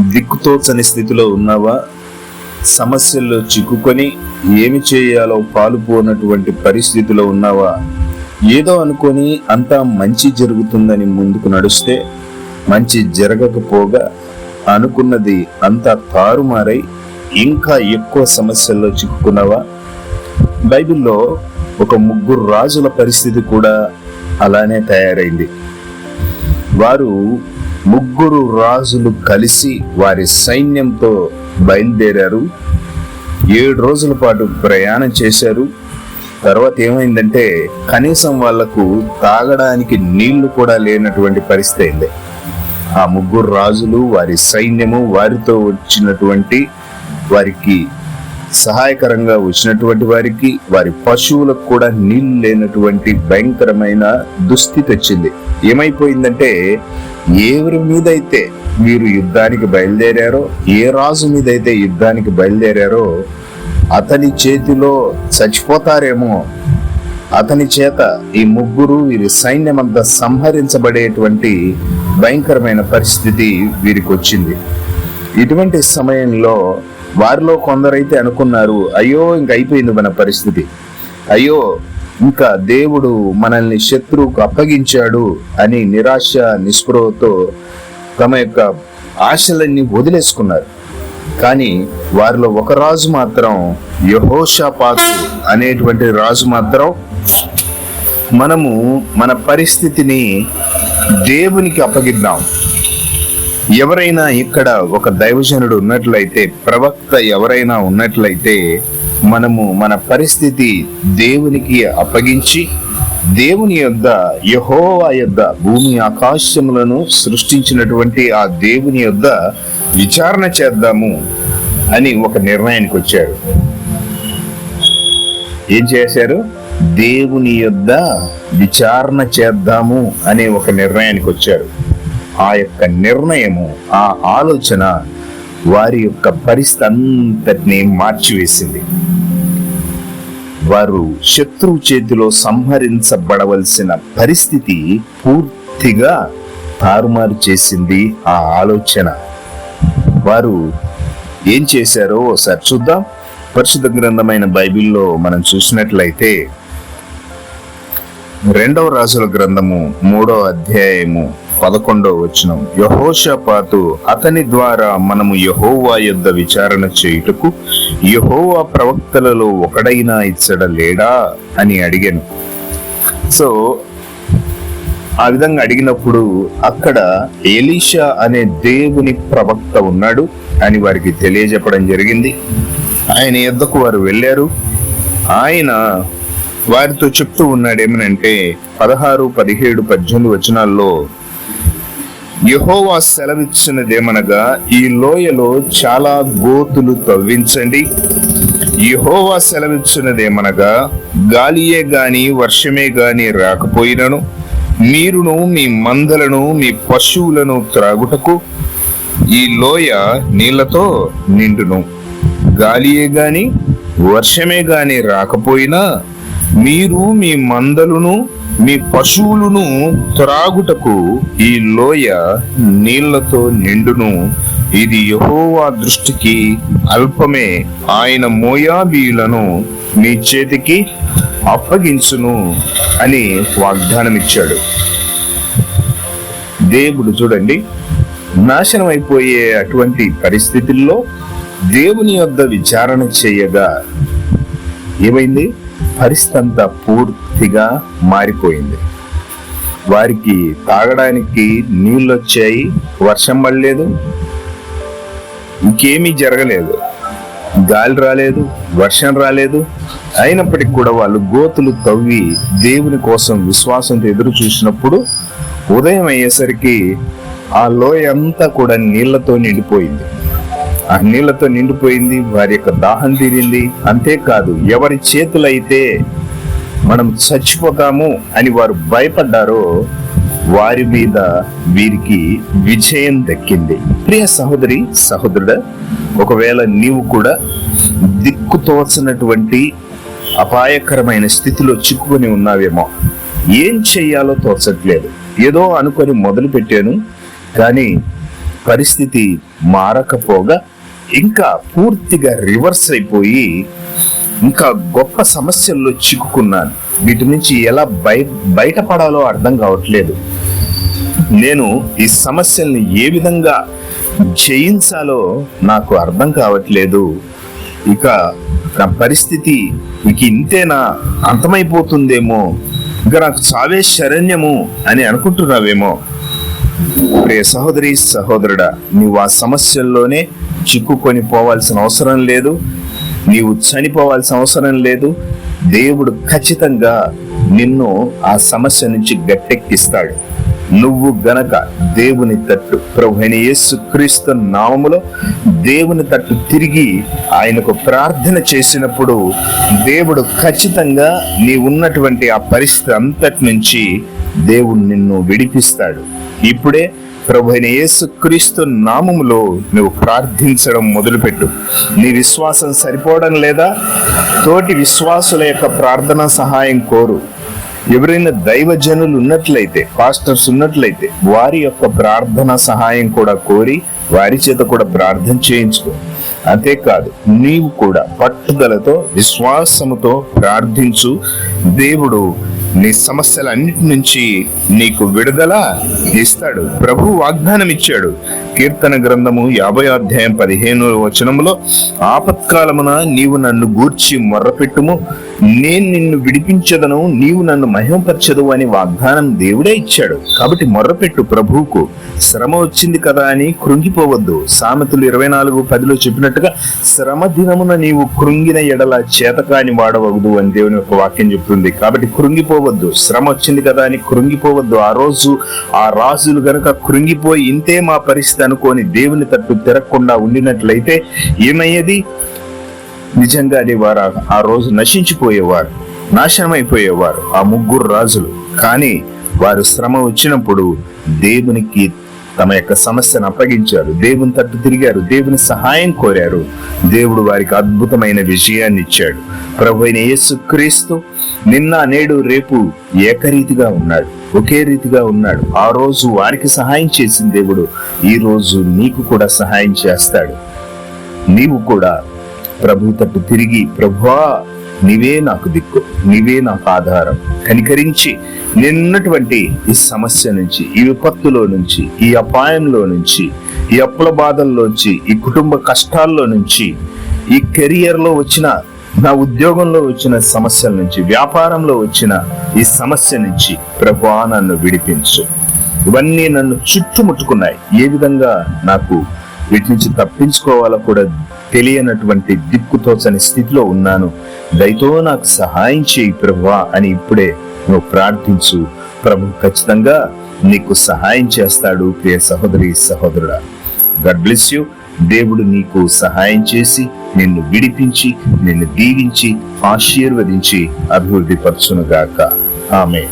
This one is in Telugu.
దిక్కుతోచని స్థితిలో ఉన్నావా? సమస్యల్లో చిక్కుకొని ఏమి చేయాలో పాలుపోనటువంటి పరిస్థితిలో ఉన్నావా? ఏదో అనుకొని అంతా మంచి జరుగుతుందని ముందుకు నడుస్తే మంచి జరగకపోగా అనుకున్నది అంతా తారుమారై ఇంకా ఎక్కువ సమస్యల్లో చిక్కుకున్నావా? బైబిల్లో ఒక ముగ్గురు రాజుల పరిస్థితి కూడా అలానే తయారైంది. వారు ముగ్గురు రాజులు కలిసి వారి సైన్యంతో బయలుదేరారు. ఏడు రోజుల పాటు ప్రయాణం చేశారు. తర్వాత ఏమైందంటే కనీసం వాళ్ళకు తాగడానికి నీళ్ళు కూడా లేనటువంటి పరిస్థితి అయింది. ఆ ముగ్గురు రాజులు వారి సైన్యము వారితో వచ్చినటువంటి వారికి సహాయకరంగా వచ్చినటువంటి వారికి వారి పశువులకు కూడా నీళ్ళు లేనటువంటి భయంకరమైన దుస్థితి వచ్చింది. ఏమైపోయిందంటే ఎవరి మీద అయితే వీరు యుద్ధానికి బయలుదేరారో ఏ రాజు మీద అయితే యుద్ధానికి బయలుదేరారో అతని చేతిలో చచ్చిపోతారేమో. అతని చేత ఈ ముగ్గురు వీరి సైన్యమంతా సంహరించబడేటువంటి భయంకరమైన పరిస్థితి వీరికి వచ్చింది ఇటువంటి సమయంలో వారిలో కొందరైతే అనుకున్నారు అయ్యో ఇంక అయిపోయింది మన పరిస్థితి. అయ్యో ఇంకా దేవుడు మనల్ని శత్రువుకు అప్పగించాడు అని నిరాశ నిస్పృహతో తమ యొక్క ఆశలన్నీ వదిలేసుకున్నారు. కానీ వారిలో ఒక రాజు మాత్రం యహోషాపాతు అనేటువంటి రాజు మాత్రం మనము మన పరిస్థితిని దేవునికి అప్పగిద్దాం. ఎవరైనా ఇక్కడ ఒక దైవజనుడు ఉన్నట్లయితే ప్రవక్త ఎవరైనా ఉన్నట్లయితే మనము మన పరిస్థితి దేవునికి అప్పగించి దేవుని యొద్ద యహోవా యొద్ద భూమి ఆకాశములను సృష్టించినటువంటి ఆ దేవుని యొద్ద విచారణ చేద్దాము అని ఒక నిర్ణయానికి వచ్చారు. ఏం చేశారు? దేవుని యొద్ద విచారణ చేద్దాము అనే ఒక నిర్ణయానికి వచ్చారు. ఆ యొక్క నిర్ణయము ఆ ఆలోచన వారి యొక్క పరిస్థితి అంతటిని మార్చివేసింది. వారు శత్రువు చేతిలో సంహరించబడవలసిన పరిస్థితి పూర్తిగా తారుమారు చేసింది ఆ ఆలోచన. వారు ఏం చేశారో ఒకసారి చూద్దాం. పరిశుద్ధ గ్రంథమైన బైబిల్లో మనం చూసినట్లయితే రెండవ రాజుల గ్రంథము మూడో అధ్యాయము పదకొండవ వచనం. యహోషపాతు అతని ద్వారా మనము యహోవా యొద్ద విచారణ చేయుటకు యహోవా ప్రవక్తలలో ఒకడైనా ఇచ్చడ లేడా అని అడిగాను. సో ఆ విధంగా అడిగినప్పుడు అక్కడ ఎలీషా అనే దేవుని ప్రవక్త ఉన్నాడు అని వారికి తెలియజెప్పడం జరిగింది. ఆయన యుద్ధకు వారు వెళ్ళారు. ఆయన వారితో చెప్తూ ఉన్నాడు ఏమనంటే పదహారు పదిహేడు పద్దెనిమిది వచనాల్లో యహోవా సెలవిచ్చినదేమనగా ఈ లోయలో చాలా గోతులు తవ్వించండి. యహోవా సెలవిచ్చినదేమనగా గాలియే గాని వర్షమే గాని రాకపోయినను మీరును మీ మందలను మీ పశువులను త్రాగుటకు ఈ లోయ నీళ్ళతో నిండును. గాలియే గాని వర్షమే గాని రాకపోయినా మీరు మీ మందలను మీ పశువులను త్రాగుటకు ఈ లోయ నీళ్ళతో నిండును. ఇది యహోవా దృష్టికి అల్పమే. ఆయన మోయాబీయులను మీ చేతికి అప్పగించును అని వాగ్దానం ఇచ్చాడు దేవుడు చూడండి నాశనం అయిపోయే అటువంటి పరిస్థితుల్లో దేవుని యొద్ద విచారణ చేయగా ఏమైంది? పరిస్థితి అంతా పూర్తిగా మారిపోయింది. వారికి తాగడానికి నీళ్ళు వచ్చాయి వర్షం పడలేదు ఇంకేమీ జరగలేదు. గాలి రాలేదు వర్షం రాలేదు. అయినప్పటికీ కూడా వాళ్ళు గోతులు తవ్వి దేవుని కోసం విశ్వాసంతో ఎదురు చూసినప్పుడు ఉదయం అయ్యేసరికి ఆ లోయ అంతా కూడా నీళ్ళతో నిండిపోయింది. ఆ నీళ్ళతో నిండిపోయింది వారి యొక్క దాహం తీరింది. అంతేకాదు ఎవరి చేతులైతే మనం చచ్చిపోతాము అని వారు భయపడ్డారో వారి మీద వీరికి విజయం దక్కింది. ప్రియ సహోదరి సహోదరుడ ఒకవేళ నీవు కూడా దిక్కుతోచనటువంటి అపాయకరమైన స్థితిలో చిక్కుకొని ఉన్నావేమో ఏం చెయ్యాలో తోచట్లేదు. ఏదో అనుకొని మొదలు పెట్టాను కానీ పరిస్థితి మారకపోగా ఇంకా పూర్తిగా రివర్స్ అయిపోయి ఇంకా గొప్ప సమస్యల్లో చిక్కుకున్నాను. వీటి నుంచి ఎలా బయ బయటపడాలో అర్థం కావట్లేదు. నేను ఈ సమస్యల్ని ఏ విధంగా జయించాలో నాకు అర్థం కావట్లేదు. ఇక నా పరిస్థితి ఇక ఇంతేనా? అంతమైపోతుందేమో? ఇక నాకు చావే శరణ్యము అని అనుకుంటున్నావేమో? ప్రియ సహోదరి సహోదరుడా నువ్వు ఆ సమస్యల్లోనే చిక్కుకొని పోవాల్సిన అవసరం లేదు. నీవు చనిపోవాల్సిన అవసరం లేదు. దేవుడు ఖచ్చితంగా నిన్ను ఆ సమస్య నుంచి గట్టెక్కిస్తాడు. నువ్వు గనక దేవుని తట్టు ప్రభుని యేసు క్రీస్తు నామములో దేవుని తట్టు తిరిగి ఆయనకు ప్రార్థన చేసినప్పుడు దేవుడు ఖచ్చితంగా నీ ఉన్నటువంటి ఆ పరిస్థితి అంతటి నుంచి దేవుడు నిన్ను విడిపిస్తాడు. ఇప్పుడే ప్రభు అయిన యేసు క్రీస్తు నామములో నువ్వు ప్రార్థించడం మొదలుపెట్టు. నీ విశ్వాసం సరిపోవడం లేదా? తోటి విశ్వాసుల యొక్క ప్రార్థన సహాయం కోరు. ఎవరైనా దైవజనులు ఉన్నట్లయితే పాస్టర్స్ ఉన్నట్లయితే వారి యొక్క ప్రార్థన సహాయం కూడా కోరి వారి చేత కూడా ప్రార్థన చేయించుకో. అంతేకాదు నీవు కూడా పట్టుదలతో విశ్వాసముతో ప్రార్థించు. దేవుడు నీ సమస్యలన్నిటి నుంచి నీకు విడుదల ఇస్తాడు. ప్రభు వాగ్దానం ఇచ్చాడు కీర్తన గ్రంథము యాభై అధ్యాయం పదిహేను వచనములో ఆపత్కాలమున నీవు నన్ను గూర్చి మొర్రపెట్టుము నేను నిన్ను విడిపించదను నీవు నన్ను మహిమపరచదు అని వాగ్దానం దేవుడే ఇచ్చాడు. కాబట్టి మొర్రపెట్టు ప్రభువుకు. శ్రమ వచ్చింది కదా అని కృంగిపోవద్దు. సామెతలు ఇరవై నాలుగు పదిలో చెప్పినట్టుగా శ్రమ దినమున నీవు కృంగిన ఎడల చేతకాని వాడవద్దు అని దేవుని యొక్క వాక్యం చెప్తుంది. కాబట్టి కృంగిపోవద్దు. శ్రమ వచ్చింది కదా అని కృంగిపోవద్దు. ఆ రోజు ఆ రాజులు గనక కృంగిపోయి ఇంతే మా పరిస్థితి అనుకొని దేవుని తట్టు తిరగకుండా ఉండినట్లయితే ఏమయ్యేది? నిజంగానే వారు ఆ- ఆ రోజు నశించిపోయేవారు నాశనమైపోయేవారు ఆ ముగ్గురు రాజులు. కానీ వారు శ్రమ వచ్చినప్పుడు దేవునికి తమ యొక్క సమస్యను అప్పగించారు. దేవుని తట్టు తిరిగారు దేవుని సహాయం కోరారు. దేవుడు వారికి అద్భుతమైన విజయాన్ని ఇచ్చాడు. ప్రభు అయిన యేసు క్రీస్తు నిన్న నేడు రేపు ఏకరీతిగా ఉన్నాడు. ఒకే రీతిగా ఉన్నాడు. ఆ రోజు వారికి సహాయం చేసిన దేవుడు ఈ రోజు నీకు కూడా సహాయం చేస్తాడు. నీవు కూడా ప్రభు తట్టు తిరిగి ప్రభువా నీవే నాకు దిక్కు నీవే నాకు ఆధారం. కనికరించి నిన్నటువంటి ఈ సమస్య నుంచి ఈ విపత్తులో నుంచి ఈ అపాయంలో నుంచి ఈ అప్పుల బాధల్లోంచి ఈ కుటుంబ కష్టాల్లో నుంచి ఈ కెరియర్లో వచ్చిన నా ఉద్యోగంలో వచ్చిన సమస్యల నుంచి వ్యాపారంలో వచ్చిన ఈ సమస్య నుంచి ప్రభువా నన్ను విడిపించు. ఇవన్నీ నన్ను చుట్టుముట్టుకున్నాయి. ఏ విధంగా నాకు వీటి నుంచి తప్పించుకోవాలో కూడా తెలియనటువంటి దిక్కుతోచని స్థితిలో ఉన్నాను. దయతో నాకు సహాయం చేయి ప్రభువా అని ఇప్పుడే నువ్వు ప్రార్థించు. ప్రభు ఖచ్చితంగా నీకు సహాయం చేస్తాడు ప్రియ సహోదరి సహోదరుడా. God bless you. దేవుడు నీకు సహాయం చేసి నిన్ను విడిపించి నిన్ను దీవించి ఆశీర్వదించి అభివృద్ధి పరచునుగాక. ఆమె